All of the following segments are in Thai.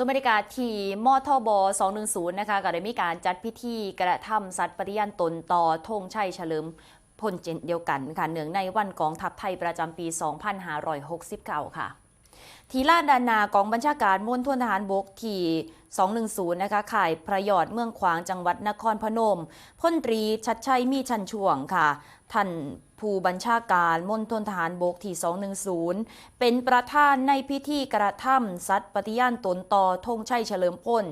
ส่วนบรรยากาศที่มอทบ210 นะคะก็ได้มีการจัดพิธีกระทำสัตว์ปฏิญาณตนต่อธงชัยเฉลิมพลเจนเดียวกันค่ะเนื่องในวันกองทัพไทยประจำปี 2569 ค่ะ ทีลาดานนากองบัญชาการมณฑลทหารบกที่ 210 นะคะข่ายพระยอดเมืองขวางจังหวัดนครพนมพลตรีชัดชัยมีชันช่วงค่ะ ท่าน ผู้บัญชาการมณฑลทหารบกที่ 210 เป็นประธานในพิธีกระทำสัตว์ปฏิญาณตนต่อธงชัยเฉลิมพล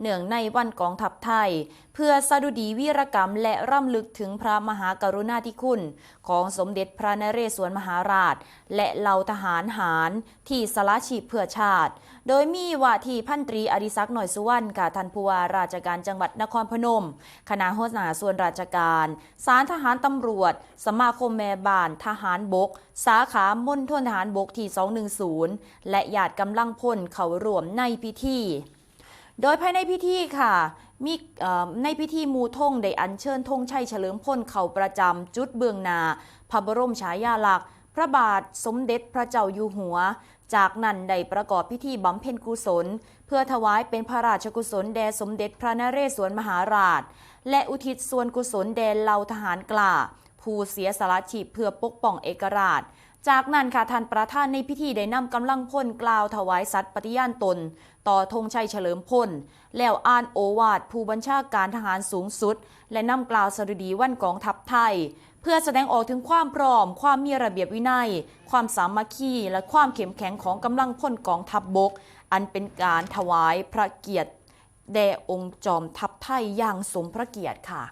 เนื่องในวันกองทัพไทย เพื่อสดุดีวีรกรรมและร่ำลึกถึงพระมหากรุณาธิคุณ ของสมเด็จพระนเรศวรมหาราช และเหล่าทหารหารที่สละชีพเพื่อชาติ โดยมีว่าที่พันตรีอดิศักดิ์หน่อยสุวรรณค่ะท่านผู้ว่าราชการจังหวัดนครพนม คณะหัวหน้าส่วนราชการ สารทหารตำรวจ สมาคมแม่บ้านทหารบก สาขามณฑลทหารบกที่ 210 และญาติกำลังพลเขาร่วมในพิธี โดยภายในพิธีค่ะมีในพิธีมูทงได้อัญเชิญธงชัยเฉลิมพลเขาประจำจุดเบืองนา พระบรมฉายาลักษณ์ พระบาทสมเด็จพระเจ้าอยู่หัว จากนั้นได้ประกอบพิธีบำเพ็ญกุศล เพื่อถวายเป็นพระราชกุศลแด่สมเด็จพระนเรศวรมหาราช และอุทิศส่วนกุศลแด่เหล่าทหารกล้า ผู้เสียสละชีพเพื่อปกป้องเอกราช จากนั้นค่ะท่านประธานในพิธีได้นำกำลังพลกล่าวถวายสัตย์ปฏิญาณตน ต่อธงชัยเฉลิมพล แล้วอ่านโอวาทผู้บัญชาการทหารสูงสุด และนำกล่าวสดุดีวันกองทัพไทย เพื่อแสดงออกถึงความพร้อม ความมีระเบียบวินัย ความสามัคคี และความเข้มแข็งของกำลังพลกองทัพบบก อันเป็นการถวายพระเกียรติแด่องค์จอมทัพไทยอย่างสมพระเกียรติค่ะ